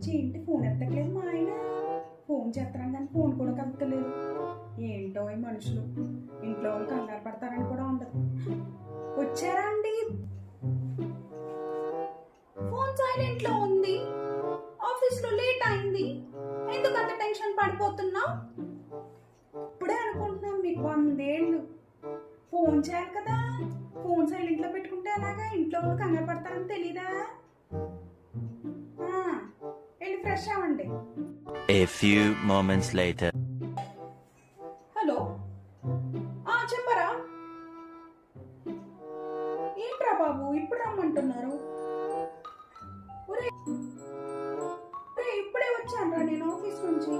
నుంచి ఏంటి ఫోన్ ఎత్తట్లేదు మా ఆయన ఫోన్ చేస్తున్నాను కానీ ఫోన్ కూడా కలుపుతలేదు. ఏంటో ఈ మనుషులు. ఇంట్లో వాళ్ళు కంగారు పడతారని కూడా ఉండదు. వచ్చారా అండి? ఫోన్ సైలెంట్లో ఉంది. ఆఫీస్లో లేట్ అయింది. ఎందుకు అంత టెన్షన్ పడిపోతున్నావు? ఇప్పుడే అనుకుంటున్నాను మీకు వందేళ్ళు. ఫోన్ చేయాలి కదా. ఫోన్ సైలెంట్లో పెట్టుకుంటే అలాగా ఇంట్లో వాళ్ళు కంగారు పడతారని తెలీదా? A few moments later. Hello ఆ చెప్పరా? ఏంట్రా బాబు ఇప్పుడు రమ్మంటున్నారు? ఒరే ఇప్పుడే వచ్చానురా నేను ఆఫీస్ నుంచి.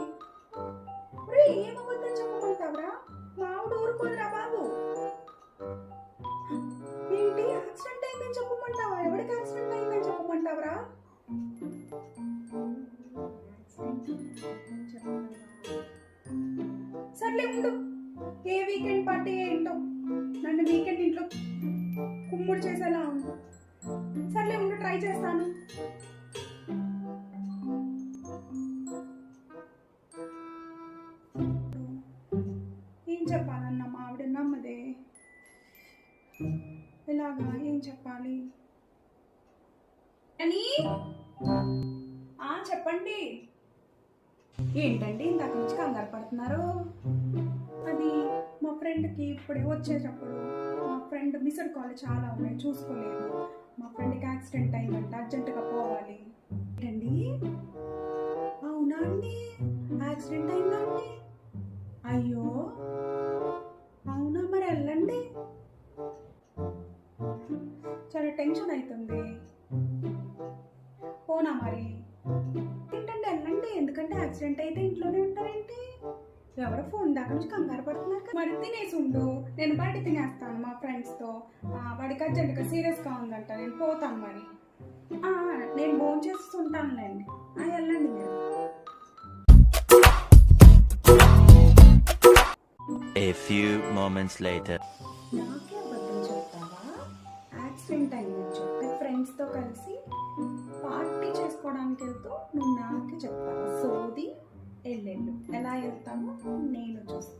ఒరే ఏమవుద్దని చెప్పమంటావురా? మావిడ ఊరుకోదురా బాబు. ఏంటి యాక్సిడెంట్ అయిందని చెప్పమంటావా? ఎవరికి యాక్సిడెంట్ అయిందని చెప్పమంటావురా? సర్లే ఉండు ఏ వీకెండ్ పార్టీ ఏంటో. నన్ను వీకెండ్ ఇంట్లో కుమ్ముడు చేసేలా ఉంది. సర్లే ఉండు ట్రై చేస్తాను. ఏం చెప్పాలన్న మా ఆవిడ నమ్మదే. ఎలాగా ఏం చెప్పాలి? అని? చెప్పండి. ఏంటండి ఇందాక నుంచి కంగారు పడుతున్నారు? అది మా ఫ్రెండ్కి ఇప్పుడే వచ్చేటప్పుడు మా ఫ్రెండ్ మిస్డ్ కాల్ చాలా ఉన్నాయి చూసుకోలేదు. మా ఫ్రెండ్కి యాక్సిడెంట్ అయిందంట అర్జెంటుగా పోవాలి. ఏంటండి? అవునా అండి? యాక్సిడెంట్ అయిందండి అయ్యో! అవునా మరి వెళ్ళండి. చాలా టెన్షన్ అవుతుంది. పోనా మరి? ఎందుకంటే యాక్సిడెంట్ అయితే ఇంట్లోనే ఉంటారేంటి? ఎవరో ఫోన్ దాకా నుంచి కంగారు పడుతున్నారు కదా. మరి తినేసి ఉండు. నేను బయట తినేస్తాను మా ఫ్రెండ్స్తో వాడికి అర్జెంట్గా సీరియస్గా ఉందంట. నేను పోతాను మరి. నేను ఫోన్ చేస్తుంటానులేండి వెళ్ళండి మీరు. A few moments later. నాకే అబద్ధం చెప్తావా? యాక్సిడెంట్ అయిందని చెప్పి ఫ్రెండ్స్తో కలిసి చేసుకోవడానికి వెళ్తూ నువ్వు నాకే చెప్తాను సోది ఎల్లెళ్ళు ఎలా వెళ్తామో నేను చూస్తాను.